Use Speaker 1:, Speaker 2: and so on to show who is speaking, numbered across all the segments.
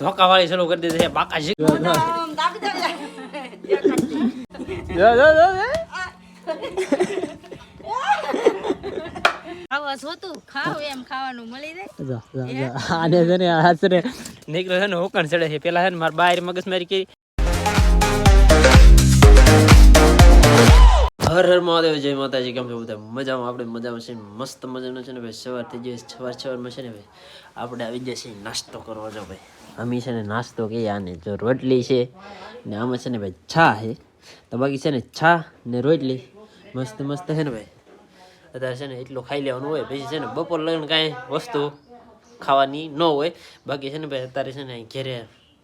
Speaker 1: ધોકા વાળી શરૂ કરી દીધી છે બાકા શીખ નીકળ્યો છે ને હોકણ ચડે છે પેલા છે ને મારા બાર મગજમારી કરી હર હર મહાદેવ, જય માતાજી. કેમ છો મજામાં? આપણે મજામાં છે મસ્ત મજાનો છે ને ભાઈ? સવાર થઈ સવાર સવારમાં છે ને ભાઈ? આપણે આવી છે નાસ્તો કરવા, જો ભાઈ. અમી છે ને નાસ્તો કહીએ આને જો રોટલી છે ને આમાં છે ને ભાઈ છા છે તો બાકી છે ને છા ને રોટલી મસ્ત મસ્ત છે ને ભાઈ અત્યારે છે ને એટલું ખાઈ લેવાનું હોય પછી છે ને બપોર લગન કાંઈ વસ્તુ ખાવાની ન હોય બાકી છે ને ભાઈ અત્યારે છે ને ઘેરે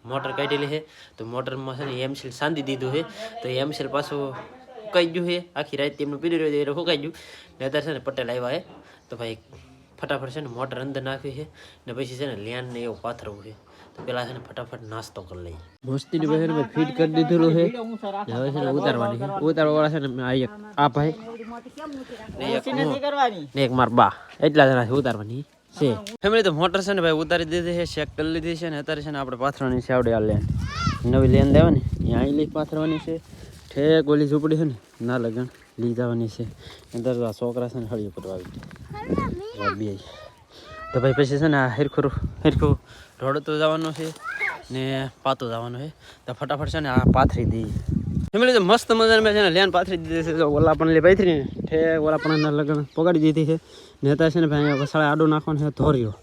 Speaker 1: મોટર કાઢેલી છે તો મોટરમાં છે ને એમસીલ સાંધી દીધું છે તો એમસીલ પાછું સુકાઈ ગયું છે આખી રાત તેમનું પીડી રહ્યું એટલે ફૂકાઈ ગયું ને અત્યારે છે ને પટેલ આવ્યા છે તો ભાઈ ફટાફટ છે ને મોટર અંદર નાખ્યું છે ને પછી છે ને લ્યાન ને એવું પાથરવું છે તો પેલા છે ને ફટાફટ નાસ્તો કરી લઈએ. મોસ્તીની છે ફીટ કરી દીધેલું છે. હવે છે ને ઉતારવાની. છે ઉતારવાવાળા છે ને આ એક આ ભાઈ. ને એક માર બા. એટલા જણા ઉતારવાની. છે. ફેમિલી તો મોટર છે ને ભાઈ ઉતારી દીધી છે ચેક કરી લીધી છે ને અત્યારે છે ને આપણે પાથરવાની છે આવડે આ લેન નવી લેન દેવાની ને અહીંયા અહીં લઈ પાથરવાની છે. ઠેક ઓલી ઝૂંપડી છે ને ના લગન લઈ જવાની છે. અંદર આ છોકરા છે ને હળીઓ કરવા આવી બે. તો ભાઈ પછી છે ને આ હેરખું હેરખું રોડ તો જવાનું છે ને પાતો જવાનું છે. તો ફટાફટ છે ને આ પાથરી દઈએ. ફેમિલી મસ્ત મજાની મેં છે ને લેન પાથરી દીધી છે. તો ઓલા ને ઠેક ઓલા લગન પગાડી દીધી છે. ને અત્યારે છે ને ભાઈ વસાળે આડો નાખવાનો છે, ધોર્યો.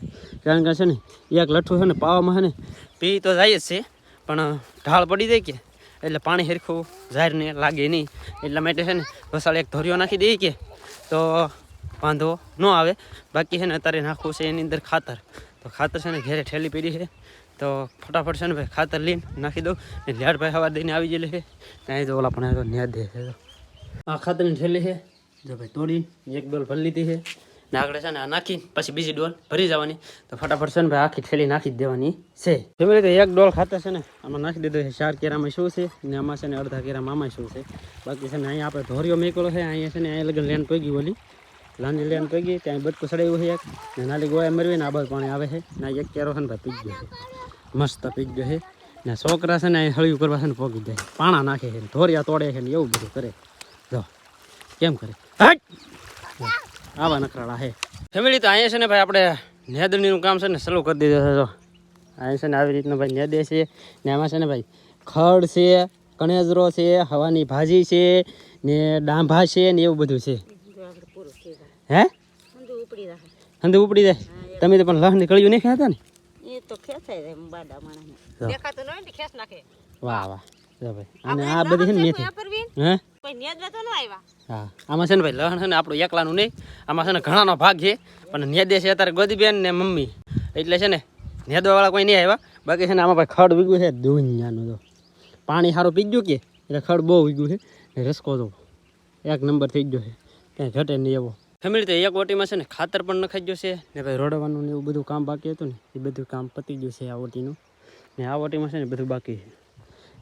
Speaker 1: કારણ કે છે ને, એક લઠ્ઠું છે ને પાવામાં છે ને, પી તો જાય જ છે. પણ ઢાળ પડી જાય કે, એટલે પાણી હરખું નહીં લાગે નહીં. એટલા માટે છે ને, વસાળે એક ધોર્યો નાખી દઈએ કે, તો વાંધો ન આવે. બાકી છે ને, અત્યારે નાખવું છે એની અંદર ખાતર. તો ખાતર છે ને ઘેરે ઠેલી પડી છે. તો ફટાફટ છે ને ભાઈ ખાતર લઈને નાખી દઉં. ને લેડભાઈ હવા દઈને આવી ગયેલી છે. ત્યાં તો ઓલા પણ તો ન્યા દે આ ખાતરની ઠેલી છે. જો ભાઈ તોડી એક ડોલ ભરી લીધી છે. ને આગળ છે ને આ નાખી, પછી બીજી ડોલ ભરી જવાની. તો ફટાફટ છે ને ભાઈ આખી થેલી નાખી દેવાની છે. જેવી રીતે એક ડોલ ખાતર છે ને આમાં નાખી દીધું છે. ચાર કેરામાં શું છે ને આમાં છે ને અડધા કેરામાં આમાં શું છે. બાકી છે ને અહીંયા આપણે ધોરિયો મેકલો છે. અહીંયા છે ને અહીંયા લગન લેન પગી ઓલી. લાંજી લેન પગી ત્યાં બટકું સડાવ્યું છે એક ને નાલી ગોળા મરવી ને આ બાજુ પાણી આવે છે ને એક કેરો છે ને ભાઈ પી ગયો છે મસ્ત પી ગયો છે ને છોકરા છે ને અહીં હળિયું કરવા છે ને પોગી જાય પાણા નાખે છે ધોરિયા તોડે છે ને એવું બધું કરે જો કેમ કરે! આવા નકરાળા હે ફેમિલી તો અહીંયા છે ને ભાઈ આપણે નેદણીનું કામ છે ને શરૂ કરી દીધું છે જો અહીંયા છે ને આવી રીતના ભાઈ નેદે છે ને એમાં છે ને ભાઈ ખડ છે કણેજરો છે હવાની ભાજી છે ને ડાંભા છે ને એવું બધું છે હે?
Speaker 2: ઉપડી રાખે
Speaker 1: અંદર ઉપડી જાય? તમે તો પણ લહ નીકળ્યું નહીં ખાતા ને?
Speaker 2: એ તો ખેંચાય જાય બાડા માણસ
Speaker 1: દેખાતો
Speaker 2: દેખાતું ન હોય ને ખેસ નાખે.
Speaker 1: વાહ વાહ. જો ભાઈ અને આ બધી છે ને મેથી. હે?
Speaker 2: કોઈ નેદવા તો ન આવ્યા?
Speaker 1: હા. આમાં છે ને ભાઈ લહણ છે ને આપણું એકલાનું નહીં. આમાં છે ને ઘણાનો ભાગ છે. પણ નેદે છે અત્યારે ગોદીબેન ને મમ્મી. એટલે છે ને નેદવાવાળા કોઈ નહીં આવ્યા. બાકી છે ને આમાં ભાઈ ખડ વીગ્યું છે દુનિયાનું તો. પાણી સારું પી ગયું કે? એટલે ખડ બહુ વીગ્યું છે. રસકો તો એક નંબર થઈ ગયો છે. ક્યાંય ઘટે નહીં એવો. ફેમિલી તો એક ઓટીમાં છે ને ખાતર પણ નખાઈ ગયું છે. ને ભાઈ રોડવાનું ને એવું બધું કામ બાકી હતું ને, એ બધું કામ પતી ગયું છે આ ઓટીનું. ને આ ઓટીમાં છે ને બધું બાકી છે.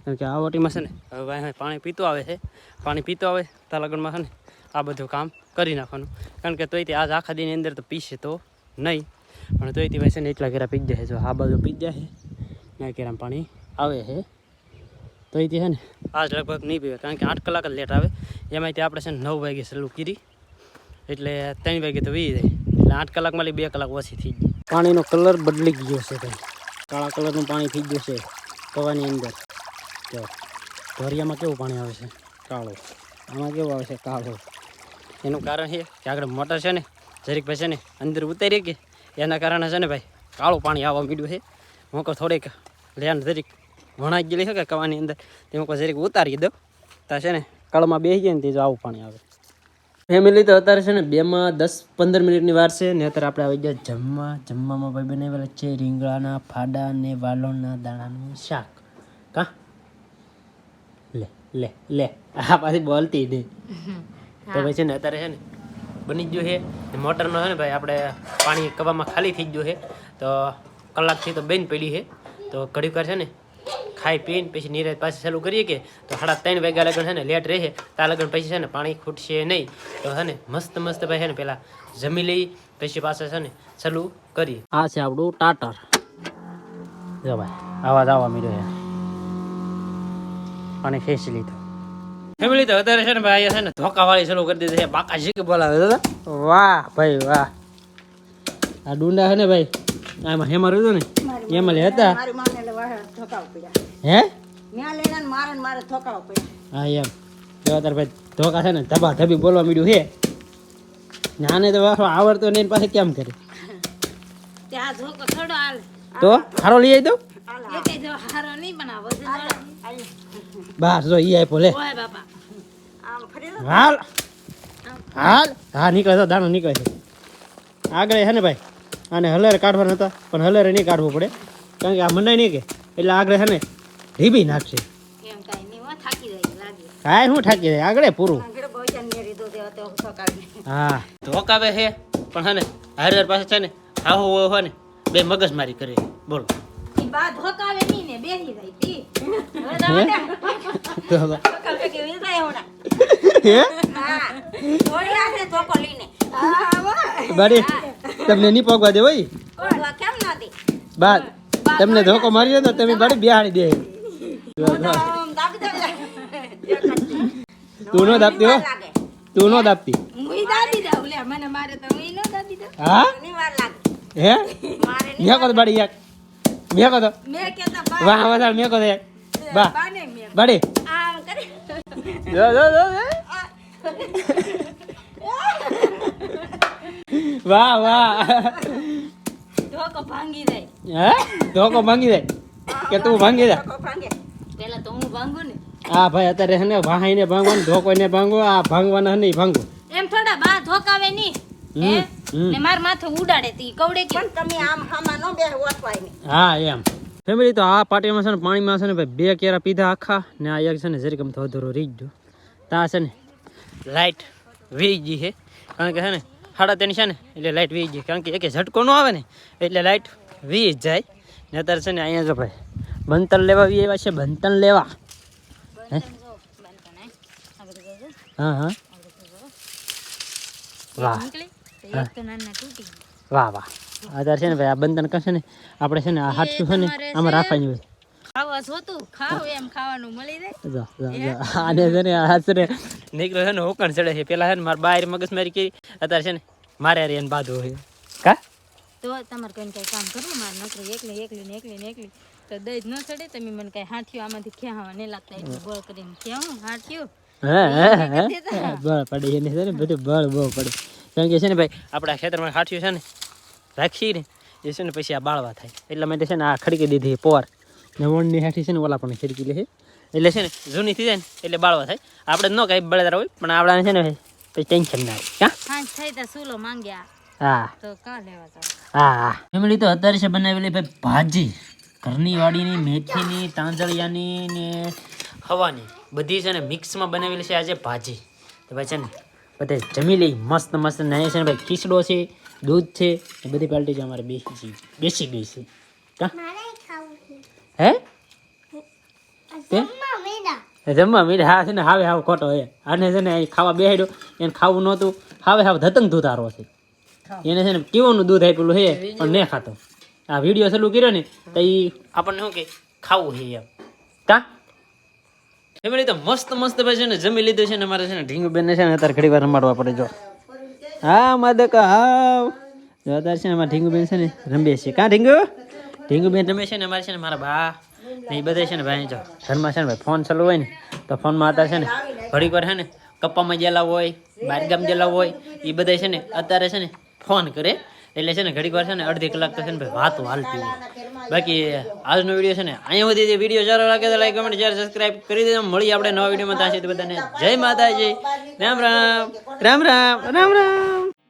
Speaker 1: કારણ કે આ ઓટીમાં છે ને, હવે પાણી પીતું આવે છે. પાણી પીતું આવે ત્યાં લગ્નમાં છે ને, આ બધું કામ કરી નાખવાનું. કારણ કે તોય તે આજ આખા દિનની અંદર તો પીશે તો નહીં. પણ તોયથી ભાઈ છે ને એટલા ઘેરા પી જાય છે. જો આ બાજુ પી જાય છે, ને ઘેરા પાણી આવે છે. તોયથી છે ને, આજ લગભગ નહીં પીવે. કારણ કે આઠ કલાક જ લેટ આવે. એમાંથી આપણે છે ને નવ વાગે સલું કરી એટલે ત્રણ વાગે તો વી જાય. એટલે આઠ કલાકમાં લી બે કલાક ઓછી થઈ ગઈ. પાણીનો કલર બદલી ગયો છે ભાઈ. કાળા કલરનું પાણી થઈ ગયું છે કવાની અંદર. જો ધોરિયામાં કેવું પાણી આવે છે? કાળું. આમાં કેવું આવે છે? કાળું. એનું કારણ છે કે આગળ મોટર છે ને જરીક ભાઈ છે ને અંદર ઉતારી કે એના કારણે છે ને ભાઈ કાળું પાણી આવવા માંડ્યું છે. મોકો થોડીક લેન જરીક વણાઈ ગયેલી છે કે કવાની અંદર તે મોકો જરીક ઉતારી દો ત્યાં છે ને કળમાં બેસી જાય ને તે જો આવું પાણી આવે. ફેમિલી તો અત્યારે છે ને બેમાં દસ પંદર મિનિટની વાર છે ને અત્યારે આપણે આવી ગયા જમવા. જમવામાં ભાઈ બનાવેલા છે રીંગણાના ફાડા ને વાલોણના દાણાનું શાક. કા? લે લે લે. આ પાછી બોલતી નહીં તો ભાઈ છે ને અત્યારે છે ને બની ગયું છે. મોટરનો છે ને ભાઈ આપણે પાણી કવામાં ખાલી થઈ ગયું છે. તો કલાકથી તો બેન પડી છે. તો ઘડીક વાર છે ને ખાઈ પીને પછી નિરાત પાછી ચાલુ કરીએ કે તો સાડા ત્રણ વાગ્યા લગન છે ને લેટ રહે ત્યાં લગન પછી છે ને પાણી ખૂટશે નહીં. તો છે ને મસ્ત મસ્ત ભાઈ છે ને પેલા જમી લઈ પછી પાછા છે ને ચાલુ કરીએ. આ છે આપણું ટાટર. જો ભાઈ આવાજ આવવા મળ્યો છે. અને ખેંચી લીધો. ફેમિલી તો અત્યારે છે ને ભાઈ છે ને ધોકા વાળી શરૂ કરી દીધી છે. બાકા શીખ બોલાવે દાદા. વાહ ભાઈ વાહ. આ ડુંડા છે ને ભાઈ આમાં હેમાં રહ્યું ને? એમાં લે હતા?
Speaker 2: મારી
Speaker 1: હે?
Speaker 2: મારે મારે
Speaker 1: હા એમ. જો ભાઈ ધોકા છે ને ધબા ધબી બોલવા મળ્યું હે નાને તો વાહ આવડતો નહીં પાસે કેમ કરે?
Speaker 3: ત્યાં ધોકો થોડો હાલ.
Speaker 1: તો? હારો લઈ આવી દો
Speaker 3: એ કઈ જો હારો નહીં પણ આ વજન વાળો.
Speaker 1: બસ જો ઈ આપ્યો લે.
Speaker 3: ઓય બાપા.
Speaker 2: આમ ફરી
Speaker 1: હાલ. હાલ. હા નીકળે તો દાણો નીકળે છે. આગળ હે ને ભાઈ? આને હલરે કાઢવાના હતા પણ હલરે નહીં કાઢવું પડે. કારણ કે આ મંડાઈ નહીં કે એટલે આગળ છે ને ઢીબી નાખશે.
Speaker 3: કાંઈ નહીં થાકી જાય
Speaker 1: હું આગળ પૂરું.
Speaker 2: હા ધોક
Speaker 1: હા. ધોકાવે છે પણ હે ને હરિહર પાસે છે ને આહો હોય ને બે મગજમારી કરે. બોલો. હે?
Speaker 2: હા?
Speaker 1: બારી. તમને નહીં પગવા દે હોય?
Speaker 2: ઓળવા
Speaker 1: બા તમને ધોકો મારી તો તમે બારી બિહાડી દે. તું નો દાપતી હો. તું નો
Speaker 3: તો દાબી
Speaker 1: હા? હે? તો બાડી યાક મેકો તો.
Speaker 3: મેં બા.
Speaker 1: વાહ વધારે તો બા.
Speaker 3: મેં.
Speaker 1: જો જો જો જો. વાહ વાહ.
Speaker 3: ધોકો ભાંગી જાય.
Speaker 1: હે? ધોકો ભાંગી દે કે તું ભાંગી દે
Speaker 2: ભાંગે.
Speaker 3: પેલા તો હું ભાંગું ને.
Speaker 1: આ ભાઈ અત્યારે હે ને ભાઈને ને ધોકો ને ભાંગો આ ભાંગવાના નહીં ભાંગો.
Speaker 3: એમ થોડા બા ધોકાવે નહીં હે. ને માર માથે ઉડાડે તી કવડે કે?
Speaker 2: પણ તમે આમ હામાં નો બે ઓસવાય ને
Speaker 1: હા એમ. ફેમિલી તો આ પાટીમાં છે ને પાણીમાં છે ને ભાઈ બે કેરા પીધા આખા ને આ એક છે ને જરીકમ તો અધૂરો રહી ગયો. તા છે ને લાઇટ વી ગઈ છે કારણ કે છે ને સાડા ત્રણ છે ને એટલે લાઇટ વી ગઈ કારણ કે એક ઝટકો ન આવે ને એટલે લાઇટ વી જાય. ને અત્યારે છે ને અહીંયા જો ભાઈ બંતન લેવા વી એવા છે બંતન લેવા. હા? હા વાહ. વાહ વાહ. અત્યારે છે ને ભાઈ આ બંધન કરશે ને આપણે છે ને આ હાથશું છે ને આમાં રાખવાની હોય.
Speaker 3: ખાવા જોતું ખાવ એમ ખાવાનું મળી જાય.
Speaker 1: જો, જો, જો. આને છે ને હાથ નીકળ્યો છે ને હોકણ ચડે છે. પેલા છે ને મારા બહાર મગજમારી કરી. અત્યારે છે ને મારે એને બાંધવો છે. કા?
Speaker 3: તો તમારે કઈ કઈ કામ કરવું? મારે નોકરી એકલી એકલી ને એકલી ને એકલી. તો દઈ જ ન ચડે તમે મને કઈ હાથીઓ આમાંથી ખેવા નહીં લાગતા. એટલે બળ કરીને ખેવું હાથીઓ
Speaker 1: હે હે હે? બળ પડે એને છે ને બધું બળ બહુ પડે. કારણ કે છે ને ભાઈ આપણા ખેતરમાં હાથીઓ છે ને રાખી ને એ છે ને પછી આ બાળવા થાય. એટલા માટે છે ને આ ખડકી દીધી પોર. ને વણની હાથી છે ને ઓલા પણ ખડકી લે છે એટલે છે ને જૂની થઈ જાય ને એટલે બાળવા થાય. આપણે ન કાંઈ બળેદાર હોય પણ આપણાને છે ને પછી ટેન્શન ના રહે હા
Speaker 3: તો કા લેવા જાવ?
Speaker 1: હા ફેમિલી તો અત્યારે છે બનાવેલી ભાઈ ભાજી. ઘરની વાડીની મેથીની તાંજળિયાની ને હવાની. બધી છે ને મિક્સમાં બનાવેલી છે આજે ભાજી. તો ભાઈ છે ને બધે જમી લઈ મસ્ત મસ્ત. નાય છે ને ભાઈ ખીચડો છે દૂધ છે એ બધી પાર્ટી છે અમારે બેસી ગઈ બેસી ગઈ છે. કા હે? જમવા મીઠા હા છે ને હાવે હાવ ખોટો એ આને છે ને ખાવા બેહાડ્યો એને ખાવું નહોતું હાવે હાવ ધતંગ ધૂતારો છે એને છે ને કેવાનું દૂધ આપેલું છે પણ ને ખાતો આ વીડિયો ચાલુ કર્યો ને તો એ આપણને શું કે ખાવું છે એમ કા ફેમિલી તો મસ્ત મસ્ત ભાઈ છે ને જમી લીધું છે ને મારે છે ને ઢીંગુ બેન છે ને અત્યારે ઘડી વાર રમાડવા પડે જો હા માદક હાવ જો અત્યારે છે ને અમારે ઢીંગુ બેન છે ને રમીએ છીએ કાં ઢીંગુ ઢીંગુ બેન રમે છે ને અમારે છે ને મારા બા ને એ બધા છે ને ભાઈ, જો, ઘરમાં છે ને ભાઈ ફોન ચાલુ હોય ને, તો ફોનમાં હતા છે ને, ઘડીક વાર છે ને, કપ્પામાં ગયેલા હોય, બારગામ ગયેલા હોય એ બધા છે ને, અત્યારે છે ને, ફોન કરે, એટલે છે ને ઘડીક વાર છે ને અડધી કલાક તો છે ને ભાઈ વાતો હાલતી હોય. બાકી આજનો વીડિયો છે ને, અહીંયા સુધી વીડિયો સારો લાગે તો લાઈક કમેન્ટ શેર સબસ્ક્રાઇબ કરી દેજો. મળીએ આપણે નવા વિડીયોમાં. ત્યાં તો બધાને જય માતાજી. રામ રામ. રામ રામ. રામ રામ.